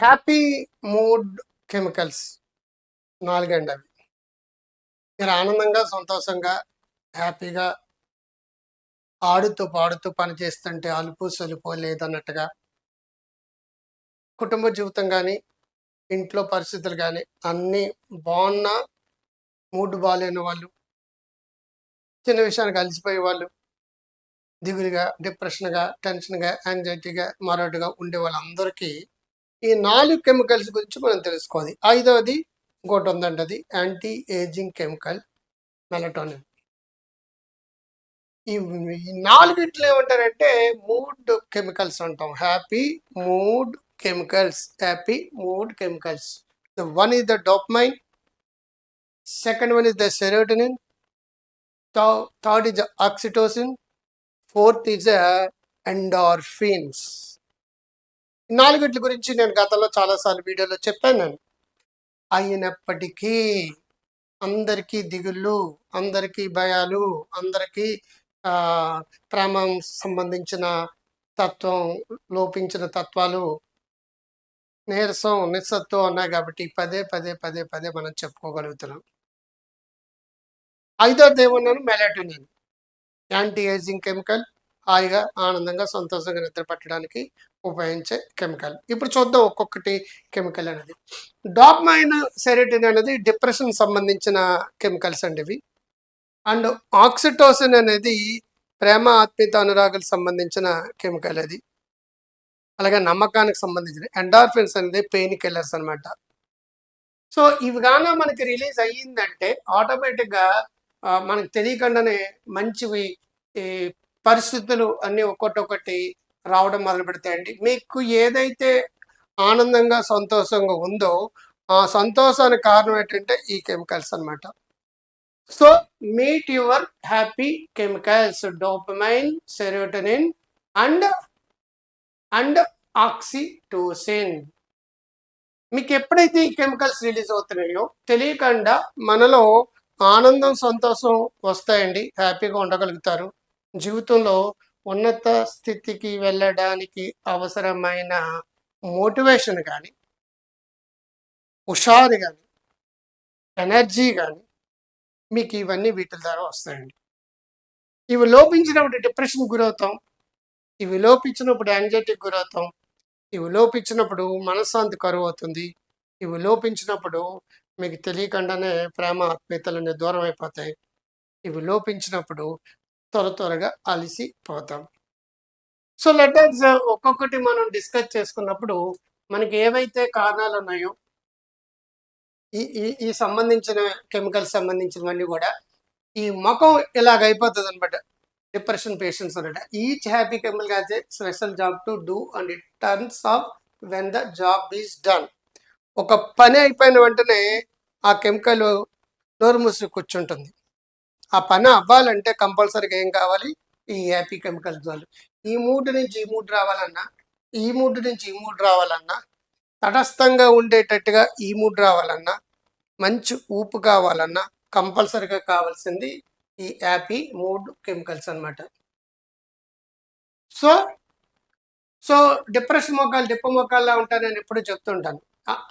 Happy mood chemicals నాలుగండి అవి మీరు ఆనందంగా సంతోషంగా హ్యాపీగా ఆడుతూ పాడుతూ పని చేస్తుంటే అలుపు సలుపు లేదన్నట్టుగా కుటుంబ జీవితం కానీ ఇంట్లో పరిస్థితులు కానీ అన్నీ బాగున్నా మూడ్ బాగాలేని వాళ్ళు చిన్న విషయానికి అలసిపోయే వాళ్ళు దిగులుగా డిప్రెషన్గా టెన్షన్గా యాంగ్జైటీగా మరొకటిగా ఉండే వాళ్ళందరికీ ఈ నాలుగు కెమికల్స్ గురించి మనం తెలుసుకోవాలి. ఐదవది ఇంకోటి ఉందండి అది యాంటీ ఏజింగ్ కెమికల్ మెలటోనిన్ ఈ నాలుగిట్లు ఏమంటారంటే మూడ్ కెమికల్స్ అంటాం. Happy mood chemicals happy mood chemicals. The one is the dopamine second one is third serotonin the oxytocin fourth the the endorphins. నాలుగిట్ల గురించి నేను గతంలో చాలాసార్లు వీడియోలో చెప్పాను నేను. అయినప్పటికీ అందరికీ దిగుళ్ళు అందరికీ భయాలు అందరికీ ప్రేమం సంబంధించిన తత్వం లోపించిన తత్వాలు నీరసం నిస్సత్వం ఉన్నాయి కాబట్టి పదే పదే పదే పదే మనం చెప్పుకోగలుగుతున్నాం. ఐదో దేవున్నాను మెలాటోనిన్ యాంటీ ఏజింగ్ కెమికల్ హాయిగా ఆనందంగా సంతోషంగా నిద్రపట్టడానికి ఉపయోగించే కెమికల్. ఇప్పుడు చూద్దాం ఒక్కొక్కటి కెమికల్ అనేది. డాప్మైన్ సెరిటిన్ అనేది డిప్రెషన్ సంబంధించిన కెమికల్స్ అండి ఇవి. అండ్ ఆక్సిటోసిన్ అనేది ప్రేమ ఆత్మీయత అనురాగులకు సంబంధించిన కెమికల్ అది. అలాగే నమ్మకానికి సంబంధించిన ఎండార్ఫిన్స్ అనేది పెయిన్ కిల్లర్స్ అనమాట సో ఇవి గాన మనకి రిలీజ్ అయ్యిందంటే ఆటోమేటిక్గా మనకు తెలియకుండానే మంచివి ఈ పరిస్థితులు అన్నీ ఒక్కొక్కటి రావడం మొదలు పెడతాయండి. మీకు ఏదైతే ఆనందంగా సంతోషంగా ఉందో ఆ సంతోషానికి కారణం ఏంటంటే ఈ కెమికల్స్ అన్నమాట. So meet your happy chemicals dopamine serotonin and and oxytocin. మీకు ఎప్పుడైతే ఈ కెమికల్స్ రిలీజ్ అవుతున్నాయో తెలియకుండా మనలో ఆనందం సంతోషం వస్తాయండి. హ్యాపీగా ఉండగలుగుతారు. జీవితంలో ఉన్నత స్థితికి వెళ్ళడానికి అవసరమైన మోటివేషన్ కానీ హుషారు కానీ ఎనర్జీ కానీ మీకు ఇవన్నీ వీటి ద్వారా వస్తాయండి. ఇవి లోపించినప్పుడు డిప్రెషన్ గురవుతాం ఇవి లోపించినప్పుడు యాంగ్జైటీకి గురవుతాం ఇవి లోపించినప్పుడు మనశ్శాంతి కరువు అవుతుంది ఇవి లోపించినప్పుడు మీకు తెలియకుండానే ప్రేమ ఆత్మీయతలన్నీ దూరం అయిపోతాయి ఇవి లోపించినప్పుడు త్వర త్వరగా అలసిపోతాం సో లెటర్స్ ఒక్కొక్కటి మనం డిస్కస్ చేసుకున్నప్పుడు మనకి ఏవైతే కారణాలు ఉన్నాయో ఈ ఈ ఈ సంబంధించిన కెమికల్స్ సంబంధించినవన్నీ కూడా ఈ ముఖం ఇలాగ అయిపోతుంది అనమాట డిప్రెషన్ పేషెంట్స్ అనమాట each happy chemical has a special job to do and it turns off when the job is done ఒక పని అయిపోయిన వెంటనే ఆ కెమికల్ నోరు మూసి కూర్చుంటుంది. ఆ పని అవ్వాలంటే కంపల్సరీగా ఏం కావాలి? ఈ హ్యాపీ కెమికల్స్ వాళ్ళు ఈ మూడ్ నుంచి ఈ మూడ్ రావాలన్నా ఈ మూడ్ నుంచి ఈ మూడ్ రావాలన్నా తటస్థంగా ఉండేటట్టుగా ఈ మూడ్ రావాలన్నా మంచి ఊపు కావాలన్నా కంపల్సరీగా కావాల్సింది ఈ హ్యాపీ మూడ్ కెమికల్స్ అన్నమాట. సో సో డిప్రెషన్ మొక్కలు డిప్ప మొక్కల్లా ఉంటారు నేను ఎప్పుడు చెప్తుంటాను.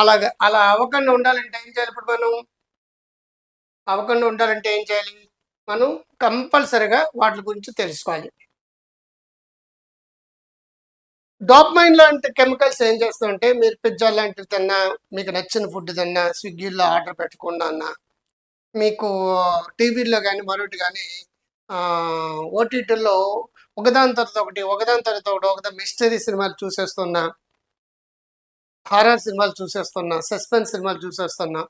అలాగా అలా అవ్వకుండా ఉండాలంటే ఏం చేయాలి ఇప్పుడు మనం? అవ్వకుండా ఉండాలంటే ఏం చేయాలి? మనం కంపల్సరిగా వాటి గురించి తెలుసుకోవాలి. డాప్మైన్ లాంటి కెమికల్స్ ఏం చేస్తామంటే మీరు పిజ్జా లాంటివి తిన్నా మీకు నచ్చిన ఫుడ్ తిన్నా స్విగ్గీలో ఆర్డర్ పెట్టకుండా అన్నా మీకు టీవీలో కానీ మరొకటి కానీ ఓటీటీలో ఒకదాని తర్వాత ఒకటి ఒకదాని తర్వాత ఒకటి ఒకదాని మిస్టరీ సినిమాలు చూసేస్తున్నా హారర్ సినిమాలు చూసేస్తున్నా సస్పెన్స్ సినిమాలు చూసేస్తున్నా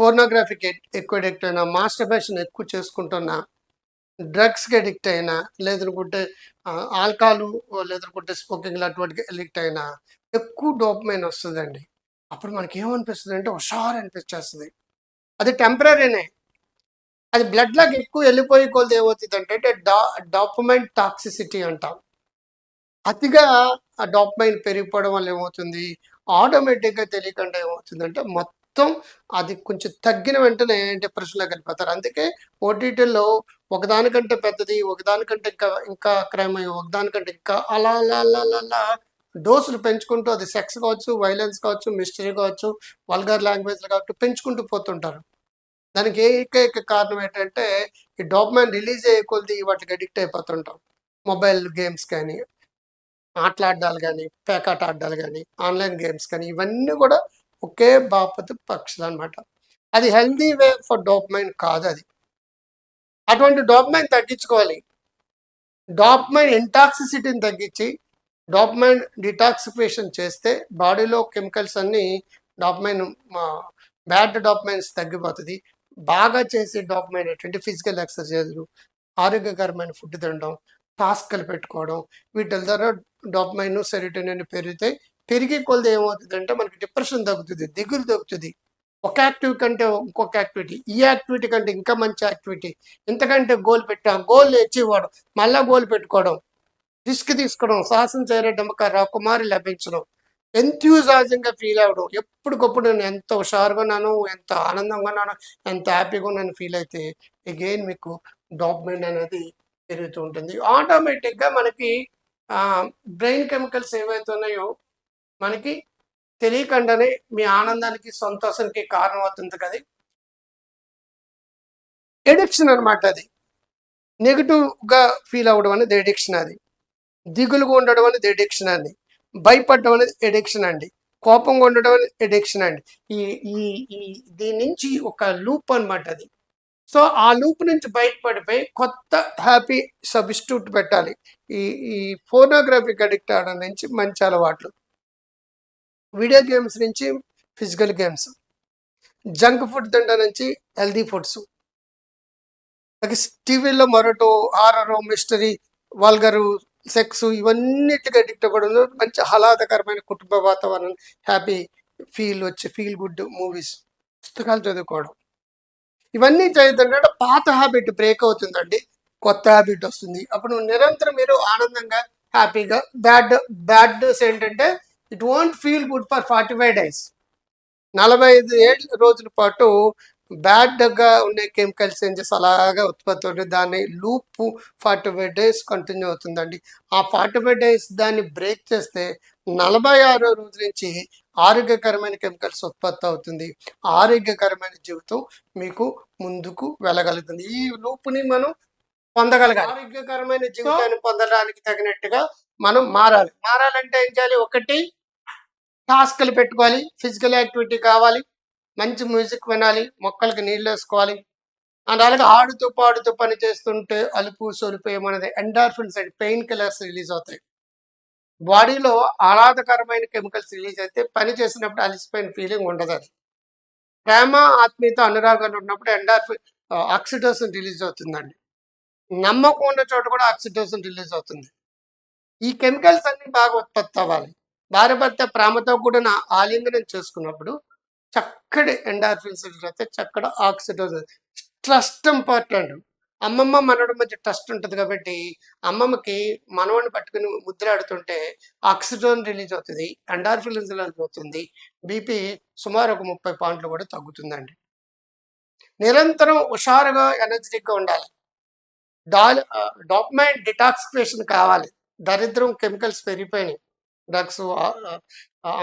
పోర్నోగ్రఫీకి ఎక్కువ అడిక్ట్ అయినా మాస్టర్బేషన్ ఎక్కువ చేసుకుంటున్నా డ్రగ్స్కి అడిక్ట్ అయినా లేదనుకుంటే ఆల్కహాలు లేదనుకుంటే స్మోకింగ్ అటువంటి అడిక్ట్ అయినా ఎక్కువ డోపమైన్ వస్తుందండి. అప్పుడు మనకి ఏమనిపిస్తుంది అంటే హుషారు అనిపించేస్తుంది. అది టెంపరీనే. అది బ్లడ్ లాగా ఎక్కువ వెళ్ళిపోయి కొలది ఏమవుతుంది అంటే డా డాపమైన్ టాక్సిసిటీ అంటాం. అతిగా ఆ డాపమైన్ పెరిగిపోవడం వల్ల ఏమవుతుంది? ఆటోమేటిక్గా తెలియకుండా ఏమవుతుందంటే మొత్తం అది కొంచెం తగ్గిన వెంటనే డిప్రెషన్లోకి వెళ్ళిపోతారు. అందుకే ఓటీటీలో ఒకదానికంటే పెద్దది ఒకదానికంటే ఇంకా ఇంకా క్రైమ్ ఒకదానికంటే ఇంకా అలా అలా అలా అలా డోసులు పెంచుకుంటూ అది సెక్స్ కావచ్చు వైలెన్స్ కావచ్చు మిస్టరీ కావచ్చు వల్గర్ లాంగ్వేజ్లు కావచ్చు పెంచుకుంటూ పోతుంటారు. దానికి ఏకైక కారణం ఏంటంటే ఈ డోపమైన్ రిలీజ్ అయ్యే కొద్ది వాటికి అడిక్ట్ అయిపోతుంటాం. మొబైల్ గేమ్స్ కానీ ఆటలాడ్డాలు కానీ పేకాట ఆడాలి కానీ ఆన్లైన్ గేమ్స్ కానీ ఇవన్నీ కూడా ఒకే బాపతి పక్షులు అనమాట అది హెల్దీ వే ఫర్ డోప్మైన్ కాదు అది. అటువంటి డోప్మైన్ తగ్గించుకోవాలి. డోపమైన్ ఇంటాక్సిసిటీని తగ్గించి డోపమైన్ డిటాక్సిఫికేషన్ చేస్తే బాడీలో కెమికల్స్ అన్నీ డోపమైన్ బ్యాడ్ డోపమైన్స్ తగ్గిపోతుంది. బాగా చేసే డోపమైన్ ఏంటంటే ఫిజికల్ ఎక్సర్సైజ్లు ఆరోగ్యకరమైన ఫుడ్ తినడం టాస్క్లు పెట్టుకోవడం వీటి ద్వారా డోపమైన్ సెరిటోనిన్ పెరిగితే పెరిగే కొలది ఏమవుతుందంటే మనకి డిప్రెషన్ తగ్గుతుంది దిగులు తగ్గుతుంది. ఒక యాక్టివ్ కంటే ఇంకొక యాక్టివిటీ ఈ యాక్టివిటీ కంటే ఇంకా మంచి యాక్టివిటీ. ఎంతకంటే గోల్ పెట్టాం గోల్ ఇవ్వడం మళ్ళా గోల్ పెట్టుకోవడం రిస్క్ తీసుకోవడం సాహసం చేయడం రాకుమారి లభించడం ఎంత్యూజాజంగా ఫీల్ అవ్వడం. ఎప్పటికప్పుడు నేను ఎంత హుషారుగా ఉన్నాను ఎంత ఆనందంగా ఉన్నాను ఎంత హ్యాపీగా ఉన్నాను ఫీల్ అయితే అగైన్ మీకు డాక్యుమెంట్ అనేది పెరుగుతూ ఉంటుంది. ఆటోమేటిక్గా మనకి బ్రెయిన్ కెమికల్స్ ఏవైతే ఉన్నాయో మనకి తెలియకుండానే మీ ఆనందానికి సంతోషానికి కారణం అవుతుంది కదా. ఎడిక్షన్ అనమాట అది. నెగిటివ్గా ఫీల్ అవ్వడం అనేది ఎడిక్షన్ అది. దిగులుగా ఉండడం అనేది ఎడిక్షన్ అండి. భయపడడం అనేది ఎడిక్షన్ అండి. కోపంగా ఉండడం అనేది ఎడిక్షన్ అండి. ఈ ఈ ఈ దీని నుంచి ఒక లూప్ అనమాట అది. సో ఆ లూప్ నుంచి బయటపడిపోయి కొత్త హ్యాపీ సబ్స్టిట్యూట్ పెట్టాలి. ఈ ఈ ఫోనోగ్రఫీకి అడిక్ట్ అవడం నుంచి మంచి అలవాట్లు. వీడియో గేమ్స్ నుంచి ఫిజికల్ గేమ్స్ జంక్ ఫుడ్ తింటా నుంచి హెల్దీ ఫుడ్స్. టీవీలో మరొకటి హారరు మిస్టరీ వల్గరు సెక్స్ ఇవన్నిటికి అడిక్ట్ అవ్వడం మంచి ఆహ్లాదకరమైన కుటుంబ వాతావరణం హ్యాపీ ఫీల్ వచ్చి ఫీల్ గుడ్ మూవీస్ పుస్తకాలు చదువుకోవడం. ఇవన్నీ చదువుతుంటే పాత హ్యాబిట్ బ్రేక్ అవుతుందండి. కొత్త హ్యాబిట్ వస్తుంది. అప్పుడు నిరంతరం మీరు ఆనందంగా హ్యాపీగా బ్యాడ్ బ్యాడ్స్ ఏంటంటే it won't feel good for forty five days నలభై ఐదు ఏళ్ళ రోజుల పాటు బ్యాడ్గా ఉండే కెమికల్స్ ఏం చేసి అలాగా ఉత్పత్తి అవుతుంది. దాని loop forty five days continue అవుతుందండి. ఆ ఫార్టీ ఫైవ్ డేస్ దాన్ని బ్రేక్ చేస్తే నలభై ఆరో రోజు నుంచి ఆరోగ్యకరమైన కెమికల్స్ ఉత్పత్తి అవుతుంది. ఆరోగ్యకరమైన జీవితం మీకు ముందుకు వెళ్ళగలుగుతుంది. ఈ లూప్ని మనం పొందగలగాలి. ఆరోగ్యకరమైన జీవితాన్ని పొందడానికి తగినట్టుగా మనం మారాలి. మారాలంటే ఏం చేయాలి? ఒకటి టాస్క్లు పెట్టుకోవాలి ఫిజికల్ యాక్టివిటీ కావాలి మంచి మ్యూజిక్ వినాలి మొక్కలకి నీళ్ళు వేసుకోవాలి. అండ్ అలాగే ఆడుతూ పాడుతూ పని చేస్తుంటే అలుపు సొలుపు ఏమన్నది endorphins and pain killers release అవుతాయి. బాడీలో ఆహ్లాదకరమైన కెమికల్స్ రిలీజ్ అయితే పని చేసినప్పుడు అలసిపోయిన ఫీలింగ్ ఉండదు అది. ప్రేమ ఆత్మీయత అనురాగాలు ఉన్నప్పుడు ఎండార్ఫిన్ ఆక్సిడోసిన్ రిలీజ్ అవుతుందండి. నమ్మకం ఉన్న చోట కూడా ఆక్సిడోసిన్ రిలీజ్ అవుతుంది. ఈ కెమికల్స్ అన్ని బాగా ఉత్పత్తి అవ్వాలి. భార్య ప్రేమతో కూడిన ఆలింగనం చేసుకున్నప్పుడు చక్కటి ఎండార్ఫిన్స్ అయితే చక్కడ ఆక్సిడోసిన్ ట్రస్ట్ ఇంపార్టెంట్ అమ్మమ్మ మనవడి మధ్య ట్రస్ట్ ఉంటుంది కాబట్టి అమ్మమ్మకి మనవడిని పట్టుకుని ముద్రాడుతుంటే ఆక్సిజన్ రిలీజ్ అవుతుంది ఎండార్ఫిలిన్స్ రిలీజ్ అవుతుంది బీపీ సుమారు ఒక ముప్పై పాయింట్లు కూడా తగ్గుతుందండి. నిరంతరం హుషారుగా ఎనర్జెటిక్గా ఉండాలి. డాల్ డాక్యుమెంట్ డిటాక్సిఫికేషన్ కావాలి. దరిద్రం కెమికల్స్ పెరిగిపోయినాయి. డ్రగ్స్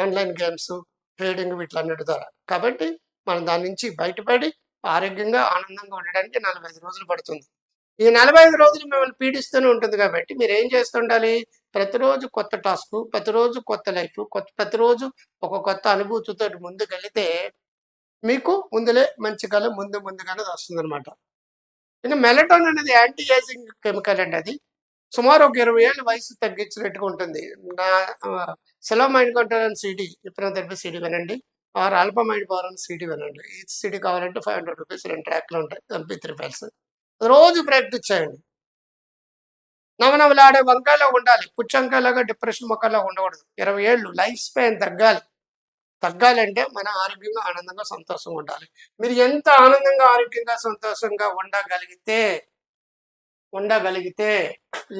ఆన్లైన్ గేమ్స్ ట్రేడింగ్ వీటిలన్నిటి ద్వారా. కాబట్టి మనం దాని నుంచి బయటపడి ఆరోగ్యంగా ఆనందంగా ఉండడానికి నలభై ఐదు రోజులు పడుతుంది. ఈ నలభై ఐదు రోజులు మిమ్మల్ని పీడిస్తూనే ఉంటుంది కాబట్టి మీరు ఏం చేస్తుండాలి? ప్రతిరోజు కొత్త టాస్క్ ప్రతిరోజు కొత్త లైఫ్ కొత్త ప్రతిరోజు ఒక కొత్త అనుభూతితో ముందుకెళితే మీకు ముందులే మంచి కళ ముందు ముందుగానే వస్తుంది అనమాట ఇంకా మెలటోన్ అనేది యాంటీ ఏజింగ్ కెమికల్ అండి అది. సుమారు ఒక ఇరవై ఏళ్ళ వయసు తగ్గించినట్టుగా ఉంటుంది. నా సెలవు మైండ్ కంట్రోల్ అని సీడీ ఇప్పుడు తెలిపి సిడి వినండి. ఆర్ ఆల్ఫా మైండ్ పవర్ అని సిడి వినండి. ఈ సిడి కావాలంటే ఫైవ్ హండ్రెడ్ రూపీస్ రెండు ట్రాక్లు ఉంటాయి. MP three files. రోజు ప్రాక్టీస్ చేయండి. నవనవలాడే వంకాయలో ఉండాలి. పుచ్చంకాయలాగా డిప్రెషన్ మొక్కల్లో ఉండకూడదు. ఇరవై ఏళ్ళు లైఫ్ స్పాన్ తగ్గాలి. తగ్గాలంటే మన ఆరోగ్యంగా ఆనందంగా సంతోషంగా ఉండాలి. మీరు ఎంత ఆనందంగా ఆరోగ్యంగా సంతోషంగా ఉండగలిగితే ఉండగలిగితే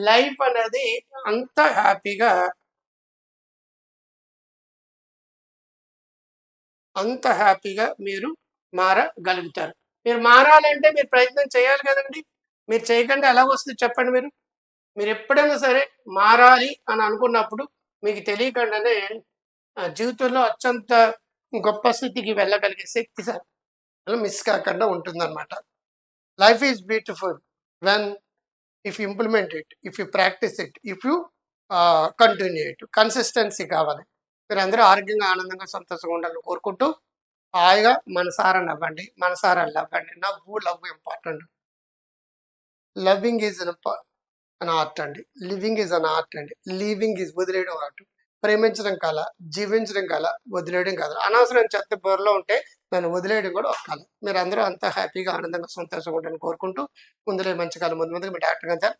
లైఫ్ అనేది అంత హ్యాపీగా అంత హ్యాపీగా మీరు మారగలుగుతారు. మీరు మారాలంటే మీరు ప్రయత్నం చేయాలి కదండి. మీరు చేయకుండా ఎలా వస్తుంది చెప్పండి మీరు? మీరు ఎప్పుడైనా సరే మారాలి అని అనుకున్నప్పుడు మీకు తెలియకుండానే ఆ, జీవితంలో అత్యంత గొప్ప స్థితికి వెళ్ళగలిగే శక్తి సార్ మిస్ కాకుండా ఉంటుందన్నమాట. Life is beautiful when if implement it if you practice it if you continue it consistency కావాలి. మీరు అందరూ ఆరోగ్యంగా ఆనందంగా సంతోషంగా ఉండాలని కోరుకుంటూ హాయిగా మనసారా నవ్వండి మనసారా నవ్వండి నవ్వు love important. Loving is an art అండి. లివింగ్ ఈజ్ అన్ ఆర్ట్ అండి. లివింగ్ ఈజ్ వదిలేయడం ఆర్ట్. ప్రేమించడం కల జీవించడం కల వదిలేయడం కాదు. అనవసరం చెత్త బోర్లో ఉంటే నన్ను వదిలేయడం కూడా ఒక కళ మీరు అందరూ అంతా హ్యాపీగా ఆనందంగా సంతోషంగా ఉండాలని కోరుకుంటూ ముందులే మంచి కాలం ముందు ముందుగా మీ డాక్టర్ గారు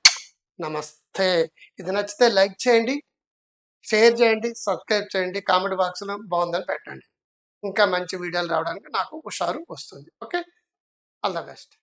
నమస్తే. ఇది నచ్చితే లైక్ చేయండి షేర్ చేయండి సబ్స్క్రైబ్ చేయండి కామెంట్ బాక్స్లో బాగుందని పెట్టండి. ఇంకా మంచి వీడియోలు రావడానికి నాకు హుషారు వస్తుంది. ఓకే? All the best.